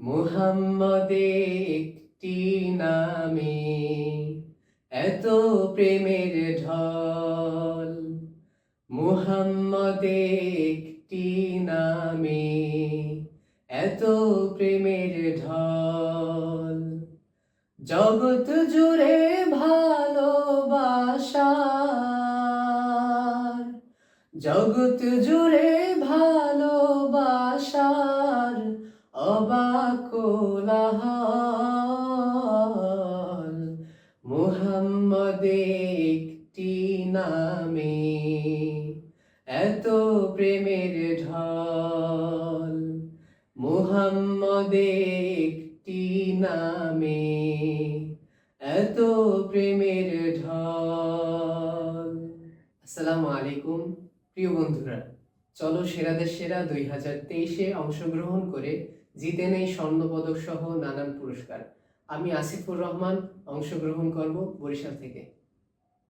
মুহাম্মদ একটি নামে এত প্রেমের ঢল। মুহাম্মদ একটি নামে এত প্রেমের ঢল। জগৎ জুড়ে ভালোবাসার জগৎ জুড়ে ভালোবাসার অবাক কোলাহল মুহাম্মদ একটি নামে এত প্রেমের ঢল। মুহাম্মদ একটি নামে এত প্রেমের ঢল। আসসালামু আলাইকুম, প্রিয় বন্ধুরা। চলো সেরাদের সেরা দুই হাজার তেইশে অংশগ্রহণ করে জিতে নেই স্বর্ণপদক সহ নানান পুরস্কার। আমি আসিফুর রহমান, অংশগ্রহণ করব বরিশাল থেকে।